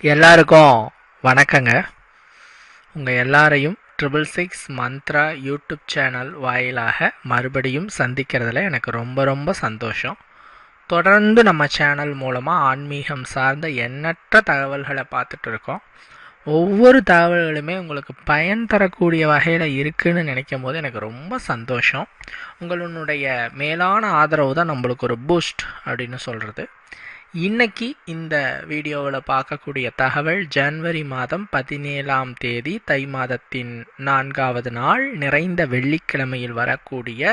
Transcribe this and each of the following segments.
எல்லாருக்கும் வணக்கங்க. உங்கள் எல்லாரையும் triple six Mantra YouTube channel வாயிலாக மறுபடியும் சந்திக்கிறதுல எனக்கு ரொம்ப ரொம்ப சந்தோஷம். தொடர்ந்து நம்ம சேனல் மூலமாக ஆன்மீகம் சார்ந்த எண்ணற்ற தகவல்களை பார்த்துட்டு இருக்கோம். ஒவ்வொரு தகவல்களுமே உங்களுக்கு பயன் தரக்கூடிய வகையில் இருக்குதுன்னு நினைக்கும் போது எனக்கு ரொம்ப சந்தோஷம். உங்களுடைய மேலான ஆதரவு தான் நம்மளுக்கு ஒரு பூஸ்ட் அப்படின்னு சொல்கிறது இன்னைக்கு இந்த வீடியோவில் பார்க்கக்கூடிய தகவல் ஜனவரி மாதம் பதினேழாம் தேதி தை மாதத்தின் நான்காவது நாள் நிறைந்த வெள்ளிக்கிழமையில் வரக்கூடிய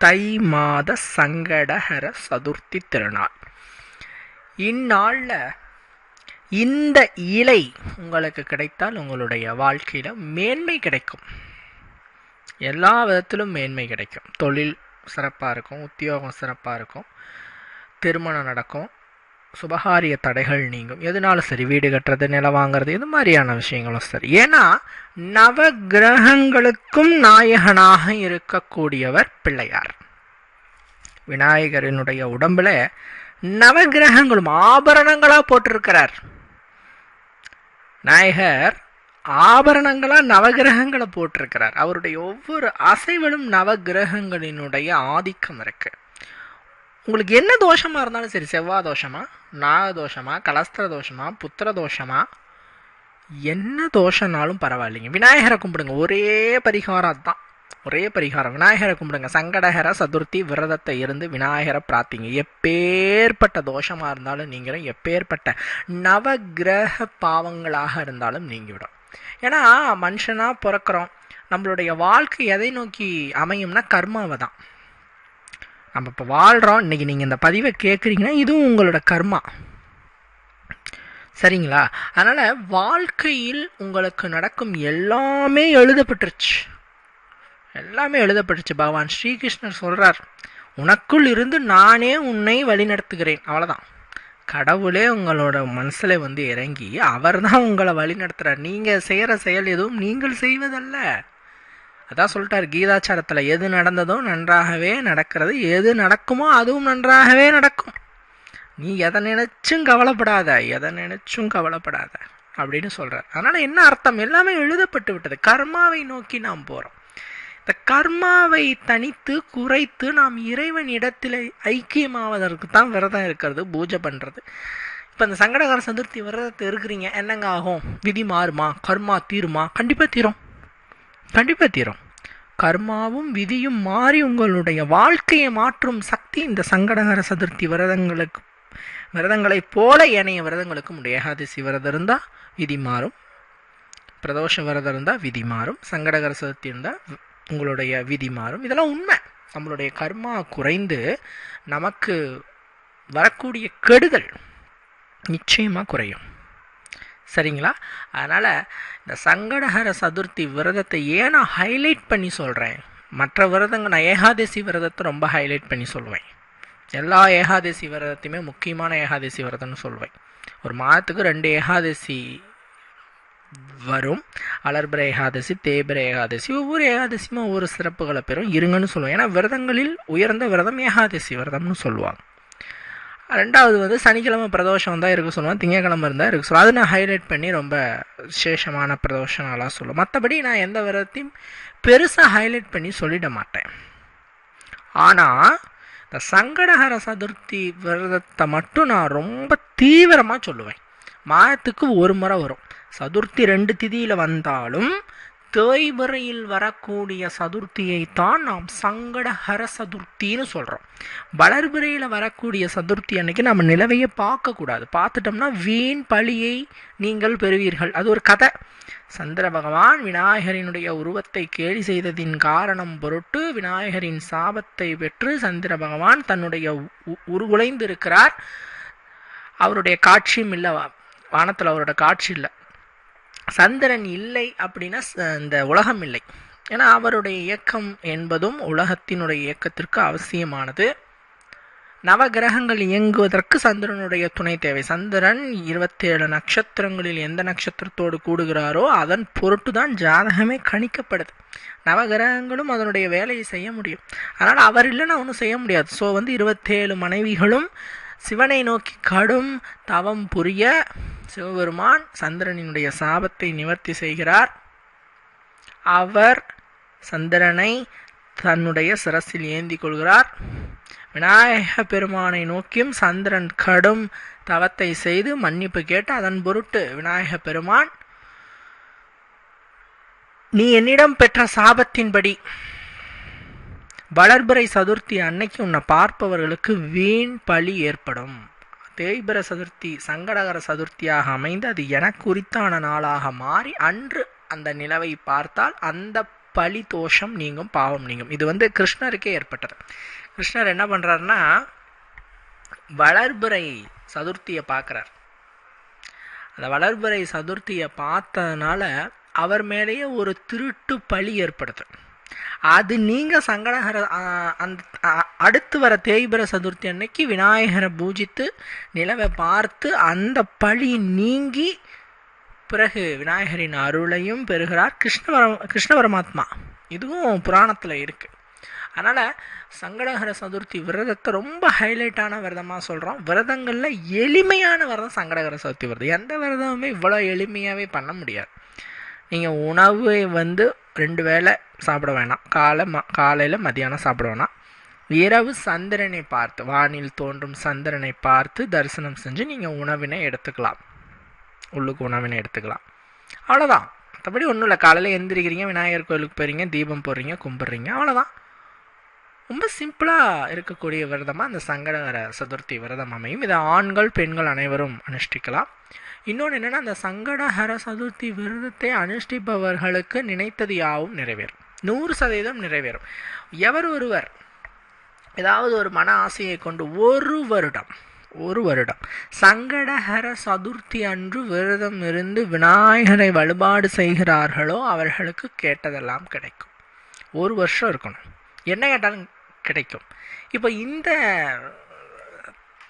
தை மாத சங்கடஹர சதுர்த்தி திருநாள். இந்நாளில் இந்த இலை உங்களுக்கு கிடைத்தால் உங்களுடைய வாழ்க்கையில் மேன்மை கிடைக்கும். எல்லா விதத்திலும் மேன்மை கிடைக்கும். தொழில் சிறப்பாக இருக்கும் உத்தியோகம் சிறப்பாக இருக்கும் திருமணம் நடக்கும் சுபகாரிய தடைகள் நீங்கும். எதனாலும் சரி? வீடு கட்டுறது நிலம் வாங்குறது இது மாதிரியான விஷயங்களும் சரி. ஏன்னா நவ கிரகங்களுக்கும் நாயகனாக இருக்கக்கூடியவர் பிள்ளையார். விநாயகரினுடைய உடம்புல நவகிரகங்களும் ஆபரணங்களாக போட்டிருக்கிறார். நாயகர் ஆபரணங்களாக நவகிரகங்களை போட்டிருக்கிறார். அவருடைய ஒவ்வொரு அசைவிலும் நவகிரகங்களினுடைய ஆதிக்கம் இருக்குது உங்களுக்கு என்ன தோஷமாக இருந்தாலும் சரி செவ்வாய் தோஷமா நாக தோஷமா கலஸ்திர தோஷமா புத்திர தோஷமா என்ன தோஷம்னாலும் பரவாயில்லைங்க. விநாயகரை கும்பிடுங்க. ஒரே பரிகாரம் தான் ஒரே பரிகாரம். விநாயகரை கும்பிடுங்க. சங்கடகர சதுர்த்தி விரதத்தை இருந்து விநாயகரை பிரார்த்திங்க. எப்பேற்பட்ட தோஷமாக இருந்தாலும் நீங்களும் எப்பேற்பட்ட நவகிரக பாவங்களாக இருந்தாலும் நீங்கிவிடும். ஏன்னா மனுஷனாக பிறக்கிறோம். நம்மளுடைய வாழ்க்கை எதை நோக்கி அமையும்னா கர்மாவை தான். நம்ம இப்போ வாழ்கிறோம் இன்றைக்கி நீங்கள் இந்த பதிவை கேட்குறீங்கன்னா இதுவும் உங்களோட கர்மா. சரிங்களா? அதனால் வாழ்க்கையில் உங்களுக்கு நடக்கும் எல்லாமே எழுதப்பட்டுருச்சு. எல்லாமே எழுதப்பட்டுச்சு பகவான் ஸ்ரீகிருஷ்ணர் சொல்கிறார் உனக்குள் இருந்து நானே உன்னை வழிநடத்துகிறேன். அவ்வளோதான் கடவுளே உங்களோட மனசில் வந்து இறங்கி அவர் தான் உங்களை வழிநடத்துகிறார் நீங்கள் செய்கிற செயல் எதுவும் நீங்கள் செய்வதல்ல. அதான் சொல்லிட்டார் கீதாச்சாரத்தில் எது நடந்ததோ நன்றாகவே நடக்கிறது. எது நடக்குமோ அதுவும் நன்றாகவே நடக்கும். நீ எதை நினைச்சும் கவலைப்படாத எதை நினைச்சும் கவலைப்படாத அப்படின்னு சொல்கிறார் அதனால் என்ன அர்த்தம்? எல்லாமே எழுதப்பட்டு விட்டது. கர்மாவை நோக்கி நாம் போகிறோம் இந்த கர்மாவை தனித்து குறைத்து நாம் இறைவன் இடத்தில் ஐக்கியமாவதற்கு தான் விரதம் இருக்கிறது பூஜை பண்ணுறது இப்போ இந்த சங்கடகர சதுர்த்தி விரதத்தை இருக்கிறீங்க என்னங்க ஆகும்? விதி மாறுமா? கர்மா தீருமா? கண்டிப்பாக தீரும். கண்டிப்பாக தீரும். கர்மாவும் விதியும் மாறி உங்களுடைய வாழ்க்கையை மாற்றும் சக்தி இந்த சங்கடகர சதுர்த்தி விரதங்களுக்கு விரதங்களைப் போல ஏனைய விரதங்களுக்கும் உண்டு ஏகாதசி விரதம் இருந்தால் விதி மாறும். பிரதோஷ விரதம் இருந்தால் விதி மாறும். சங்கடகர சதுர்த்தி இருந்தால் உங்களுடைய விதி மாறும். இதெல்லாம் உண்மை. நம்மளுடைய கர்மா குறைந்து நமக்கு வரக்கூடிய கெடுதல் நிச்சயமாக குறையும். சரிங்களா? அதனால் இந்த சங்கடஹர சதுர்த்தி விரதத்தை ஏன் நான் ஹைலைட் பண்ணி சொல்கிறேன் மற்ற விரதங்கள் நான் ஏகாதசி விரதத்தை ரொம்ப ஹைலைட் பண்ணி சொல்லுவேன் எல்லா ஏகாதசி விரதத்தையுமே முக்கியமான ஏகாதசி விரதம்னு சொல்லுவேன் ஒரு மாதத்துக்கு ரெண்டு ஏகாதசி வரும். அலர்பிர ஏகாதசி தேபிர ஏகாதசி ஒவ்வொரு ஏகாதசியுமே ஒவ்வொரு சிறப்புகளை பெறும். இருங்கன்னு சொல்லுவேன் ஏன்னா விரதங்களில் உயர்ந்த விரதம் ஏகாதசி விரதம்னு சொல்லுவாங்க. ரெண்டாவது வந்து சனிக்கிழமை பிரதோஷம் தான் இருக்க சொல்லுவேன் திங்கக்கிழமை இருந்தால் இருக்க சொல்லுவேன் அதை நான் ஹைலைட் பண்ணி ரொம்ப விசேஷமான பிரதோஷம் நாளாக சொல்லுவேன் மற்றபடி நான் எந்த விரதத்தையும் பெருசாக ஹைலைட் பண்ணி சொல்லிட மாட்டேன். ஆனால் இந்த சங்கடஹர சதுர்த்தி விரதத்தை மட்டும் நான் ரொம்ப தீவிரமாக சொல்லுவேன். மாதத்துக்கு ஒரு முறை வரும். சதுர்த்தி ரெண்டு திதியில் வந்தாலும் தேய்பிரையில் வரக்கூடிய சதுர்த்தியை தான் நாம் சங்கடஹர சதுர்த்தின்னு சொல்கிறோம் வளர்பிறையில் வரக்கூடிய சதுர்த்தி அன்னைக்கு நம்ம நிலவையை பார்க்கக்கூடாது. பார்த்துட்டோம்னா வீண் பழியை நீங்கள் பெறுவீர்கள். அது ஒரு கதை. சந்திர பகவான் விநாயகரினுடைய உருவத்தை கேலி செய்ததின் காரணம் பொருட்டு விநாயகரின் சாபத்தை பெற்று சந்திர பகவான் தன்னுடைய உருகுலைந்து இருக்கிறார் அவருடைய காட்சியும் இல்லை வானத்தில் அவரோட காட்சி இல்லை. சந்திரன் இல்லை அப்படின்னா இந்த உலகம் இல்லை. ஏன்னா அவருடைய இயக்கம் என்பதும் உலகத்தினுடைய இயக்கத்திற்கு அவசியமானது. நவகிரகங்கள் இயங்குவதற்கு சந்திரனுடைய துணை தேவை. சந்திரன் இருபத்தேழு நட்சத்திரங்களில் எந்த நட்சத்திரத்தோடு கூடுகிறாரோ அதன் பொருட்டு தான் ஜாதகமே கணிக்கப்படுது. நவகிரகங்களும் அதனுடைய வேலையை செய்ய முடியும். அதனால் அவர் இல்லைன்னா ஒன்றும் செய்ய முடியாது. ஸோ வந்து இருபத்தேழு மனைவிகளும் சிவனை நோக்கி கடும் தவம் புரிய சிவபெருமான் சந்திரனினுடைய சாபத்தை நிவர்த்தி செய்கிறார். அவர் சந்திரனை தன்னுடைய சிரசில் ஏந்தி கொள்கிறார். விநாயக பெருமானை நோக்கியும் சந்திரன் கடும் தவத்தை செய்து மன்னிப்பு கேட்டு அதன் பொருட்டு விநாயக பெருமான் நீ என்னிடம் பெற்ற சாபத்தின்படி வளர்பிறை சதுர்த்தி அன்னைக்கு உன்னை பார்ப்பவர்களுக்கு வீண் பழி ஏற்படும். தேய்பிர சதுர்த்தி சங்கடகர சதுர்த்தியாக அமைந்து அது எனக்குரித்தான நாளாக மாறி அன்று அந்த நிலவை பார்த்தால் அந்த பழி தோஷம் நீங்கும் பாவம் நீங்கும். இது வந்து கிருஷ்ணருக்கே ஏற்பட்டது. கிருஷ்ணர் என்ன பண்றாருன்னா வளர்பிறை சதுர்த்தியை பார்க்குறார். அந்த வளர்பிறை சதுர்த்தியை பார்த்ததுனால அவர் மேலேயே ஒரு திருட்டு பழி ஏற்படுது. அது நீங்கள் சங்கடகர அந்த அடுத்து வர தேய்பிர சதுர்த்தி அன்னைக்கு விநாயகரை பூஜித்து நிலவை பார்த்து அந்த பழி நீங்கி பிறகு விநாயகரின் அருளையும் பெறுகிறார் கிருஷ்ணவர கிருஷ்ண பரமாத்மா இதுவும் புராணத்தில் இருக்குது அதனால் சங்கடகர சதுர்த்தி விரதத்தை ரொம்ப ஹைலைட்டான விரதமாக சொல்கிறோம் விரதங்களில் எளிமையான விரதம் சங்கடகர சதுர்த்தி விரதம். எந்த விரதமுமே இவ்வளோ எளிமையாகவே பண்ண முடியாது. நீங்கள் உணவு வந்து ரெண்டு வேளை சாப்பிட வேணாம். காலை ம காலையில் மதியானம் சாப்பிட வேணாம். இரவு சந்திரனை பார்த்து வானில் தோன்றும் சந்திரனை பார்த்து தரிசனம் செஞ்சு நீங்கள் உணவினை எடுத்துக்கலாம். உள்ளுக்கு உணவினை எடுத்துக்கலாம். அவ்வளோதான் மற்றபடி ஒன்றும் இல்லை. காலையில் எந்திரிக்கிறீங்க விநாயகர் கோயிலுக்கு போகிறீங்க தீபம் போடுறீங்க கும்பிட்றீங்க அவ்வளோதான் ரொம்ப சிம்பிளாக இருக்கக்கூடிய விரதமாக அந்த சங்கடகர சதுர்த்தி விரதம் அமையும். இதை ஆண்கள் பெண்கள் அனைவரும் அனுஷ்டிக்கலாம். இன்னொன்று என்னென்னா அந்த சங்கடஹர சதுர்த்தி விரதத்தை அனுஷ்டிப்பவர்களுக்கு நினைத்தது யாவும் நிறைவேறும். நூறு சதவீதம் நிறைவேறும். எவர் ஒருவர் ஏதாவது ஒரு மன ஆசையை கொண்டு ஒரு வருடம் ஒரு வருடம் சங்கடஹர சதுர்த்தி அன்று விரதம் இருந்து விநாயகரை வழிபாடு செய்கிறார்களோ அவர்களுக்கு கேட்டதெல்லாம் கிடைக்கும். ஒரு வருஷம் இருக்கணும். என்ன கேட்டாலும் கிடைக்கும். இப்போ இந்த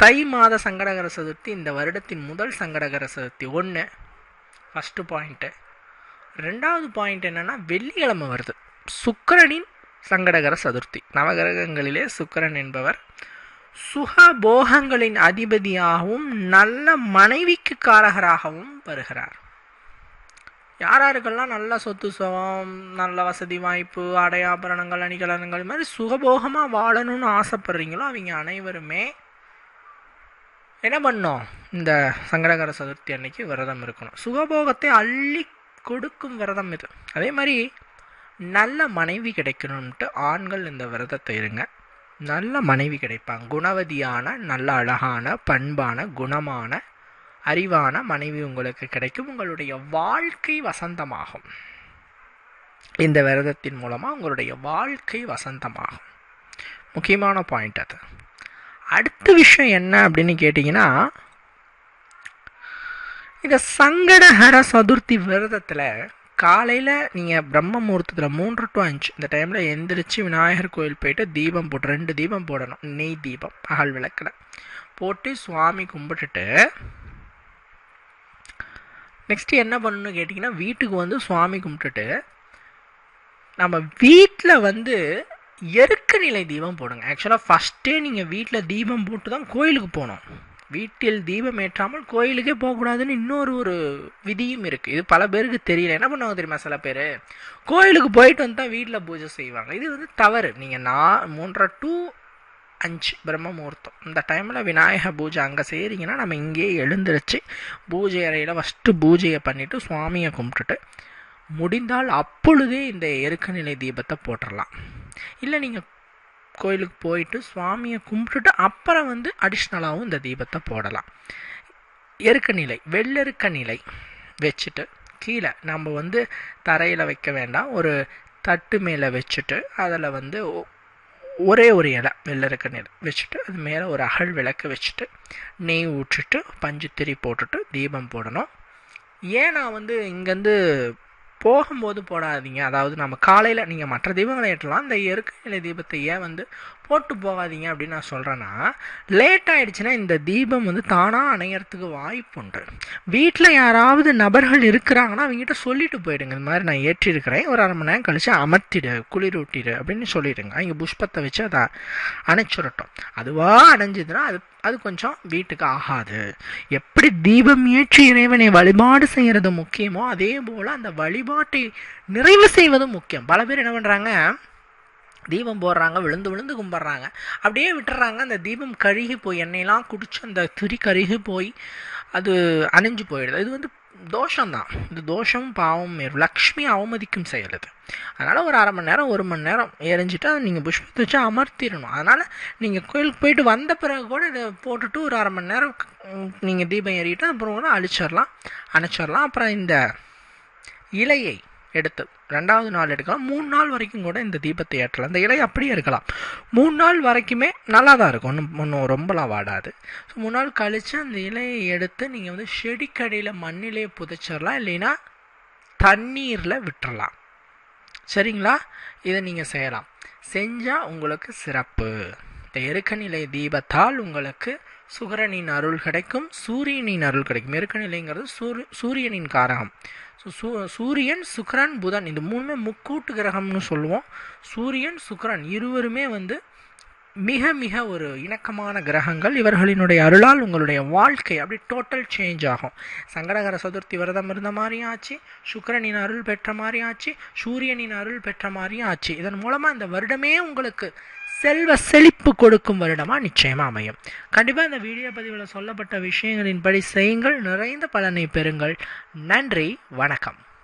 தை மாத சங்கடகர சதுர்த்தி இந்த வருடத்தின் முதல் சங்கடகர சதுர்த்தி. ஒன்று ஃபஸ்ட்டு பாயிண்ட்டு ரெண்டாவது பாயிண்ட் என்னென்னா வெள்ளிக்கிழமை வருது. சுக்கரனின் சங்கடகர சதுர்த்தி. நவகிரகங்களிலே சுக்கரன் என்பவர் சுகபோகங்களின் அதிபதியாகவும் நல்ல மனைவிக்கு காரகராகவும் வருகிறார். யார் யாருக்கெல்லாம் நல்ல சொத்து சுகம் நல்ல வசதி வாய்ப்பு அடையாபரணங்கள் அணிகலனங்கள் மாதிரி சுகபோகமாக வாழணும்னு ஆசைப்படுறீங்களோ அவங்க அனைவருமே என்ன பண்ணோம்? இந்த சங்கடகர சதுர்த்தி அன்னைக்கு விரதம் இருக்கணும். சுகபோகத்தை அள்ளி கொடுக்கும் விரதம் இது. அதே மாதிரி நல்ல மனைவி கிடைக்கணும்ட்டு ஆண்கள் இந்த விரதத்தை இருங்க. நல்ல மனைவி கிடைப்பாங்க. குணவதியான நல்ல அழகான பண்பான குணமான அறிவான மனைவி உங்களுக்கு கிடைக்கும். உங்களுடைய வாழ்க்கை வசந்தமாகும். இந்த விரதத்தின் மூலமாக உங்களுடைய வாழ்க்கை வசந்தமாகும். முக்கியமான பாயிண்ட் அது. அடுத்த விஷயம் என்ன அப்படின்னு கேட்டிங்கன்னா இந்த சங்கடஹர சதுர்த்தி விரதத்தில் காலையில் நீங்கள் பிரம்ம முகூர்த்தத்தில் மூன்று டு அஞ்சு இந்த டைமில் எந்திரிச்சு விநாயகர் கோயில் போயிட்டு தீபம் போட்டு ரெண்டு தீபம் போடணும். நெய் தீபம் அகல் விளக்கில். போட்டு சுவாமி கும்பிட்டுட்டு நெக்ஸ்ட்டு என்ன பண்ணணும்னு கேட்டிங்கன்னா வீட்டுக்கு வந்து சுவாமி கும்பிட்டுட்டு நம்ம வீட்டில் வந்து எருக்க நிலை தீபம் போடுங்க? ஆக்சுவலாக ஃபஸ்ட்டே நீங்கள் வீட்டில் தீபம் போட்டு தான் கோயிலுக்கு போகணும். வீட்டில் தீபம் ஏற்றாமல் கோயிலுக்கே போகக்கூடாதுன்னு இன்னொரு ஒரு விதியும் இருக்குது இது பல பேருக்கு தெரியல. என்ன பண்ணுவாங்க தெரியுமா சில பேர்? கோயிலுக்கு போயிட்டு வந்து தான் வீட்டில் பூஜை செய்வாங்க. இது வந்து தவறு. நீங்கள் நான் மூன்றரை டூ அஞ்சு பிரம்ம முகூர்த்தம். இந்த டைமில் விநாயக பூஜை அங்கே செய்கிறீங்கன்னா நம்ம இங்கேயே எழுந்திருச்சு பூஜை அறையில் ஃபஸ்ட்டு பூஜையை பண்ணிவிட்டு சுவாமியை கும்பிட்டுட்டு முடிந்தால் அப்பொழுதே இந்த எருக்க நிலை தீபத்தை போட்டுடலாம் இல்லை நீங்கள் கோயிலுக்கு போயிட்டு சுவாமியை கும்பிட்டுட்டு அப்புறம் வந்து அடிஷ்னலாகவும் இந்த தீபத்தை போடலாம். எருக்க நிலை வெள்ளெருக்க நிலை வச்சுட்டு கீழே நம்ம வந்து தரையில் வைக்க வேண்டாம். ஒரு தட்டு மேலே வச்சுட்டு அதில் வந்து ஒரே ஒரு இலை வெள்ளருக்க நிலை வச்சுட்டு அது மேலே ஒரு அகல் விளக்கு வச்சுட்டு நெய் ஊற்றிட்டு பஞ்சு திரி போட்டுட்டு தீபம் போடணும். ஏன் நான் வந்து இங்கேருந்து போகும்போது போடாதீங்க. அதாவது நம்ம காலையில் நீங்கள் மற்ற தீபங்களை ஏற்றலாம். இந்த எருக்க நிலை தீபத்தை ஏன் வந்து போட்டு போகாதீங்க அப்படின்னு நான் சொல்கிறேன்னா லேட் ஆகிடுச்சுன்னா இந்த தீபம் வந்து தானாக அணையறதுக்கு வாய்ப்பு உண்டு. வீட்டில் யாராவது நபர்கள் இருக்கிறாங்கன்னா அவங்ககிட்ட சொல்லிட்டு போயிடுங்க. இந்த மாதிரி நான் ஏற்றிருக்கிறேன். ஒரு அரை மணி நேரம் கழிச்சு அமர்த்திடு குளிரூட்டிடு அப்படின்னு சொல்லிடுங்க. அவங்க புஷ்பத்தை வச்சு அதை அணைச்சுரட்டும் அதுவாக அணைஞ்சதுன்னா அது அது கொஞ்சம் வீட்டுக்கு ஆகாது. எப்படி தீபம் ஏற்றி இறைவனை வழிபாடு செய்கிறது முக்கியமோ அதே போல் அந்த வழிபாடு வழிபாட்டை நிறைவு செய்வதும் முக்கியம். பல பேர் என்ன பண்ணுறாங்க தீபம் போடுறாங்க விழுந்து விழுந்து கும்பிட்றாங்க. அப்படியே விட்டுறாங்க. அந்த தீபம் கருகி போய் எண்ணெயெல்லாம் குடிச்சு அந்த துரி கருகி போய் அது அணிஞ்சு போயிடுது. இது வந்து தோஷம்தான். இந்த தோஷம் பாவம் லக்ஷ்மி அவமதிக்கும் செயல் இது அதனால் ஒரு அரை மணி நேரம் ஒரு மணி நேரம் எரிஞ்சிட்டு அதை நீங்கள் புஷ்பத்தை வச்சு அமர்த்திடணும். அதனால் நீங்கள் கோயிலுக்கு போயிட்டு வந்த பிறகு கூட இதை போட்டுட்டு ஒரு அரை மணி நேரம் நீங்கள் தீபம் ஏறிட்டு அப்புறம் கூட அழிச்சிடலாம் அணைச்சிடலாம். அப்புறம் இந்த இலையை எடுத்து ரெண்டாவது நாள் எடுக்கலாம். மூணு நாள் வரைக்கும் கூட இந்த தீபத்தை ஏற்றலாம். இந்த இலை அப்படியே இருக்கலாம். மூணு நாள் வரைக்குமே நல்லா தான் இருக்கும். ஒன்றும் ஒன்றும் ரொம்பலாம் வாடாது. ஸோ மூணு நாள் கழித்து அந்த இலையை எடுத்து நீங்கள் வந்து செடிக்கடியில் மண்ணிலே புதைச்சிடலாம். இல்லைன்னா தண்ணீரில் விட்டுறலாம். சரிங்களா? இதை நீங்கள் செய்யலாம். செஞ்சால் உங்களுக்கு சிறப்பு. இந்த எருக்கநிலை தீபத்தால் உங்களுக்கு சுகரனின் அருள் கிடைக்கும் சூரியனின் அருள் கிடைக்கும். எருக்கநிலைங்கிறது சூரிய சூரியனின் காரகம். ஸோ சூ சூரியன் சுக்கரன் புதன் இந்த மூணுமே முக்கூட்டு கிரகம்னு சொல்லுவோம். சூரியன் சுக்கரன் இருவருமே வந்து மிக மிக ஒரு இணக்கமான கிரகங்கள். இவர்களினுடைய அருளால் உங்களுடைய வாழ்க்கை அப்படி டோட்டல் சேஞ்ச் ஆகும். சங்கடகர சதுர்த்தி விரதம் இருந்த மாதிரியும் ஆச்சு சுக்கரனின் அருள் பெற்ற மாதிரியும் ஆச்சு சூரியனின் அருள் பெற்ற மாதிரியும் ஆச்சு. இதன் மூலமாக இந்த வருடமே உங்களுக்கு செல்வ செழிப்பு கொடுக்கும் வருடமாக நிச்சயமாக அமையும். கண்டிப்பாக இந்த வீடியோ பதிவில் சொல்லப்பட்ட விஷயங்களின்படி செய்யுங்கள். நிறைந்த பலனை பெறுங்கள். நன்றி. வணக்கம்.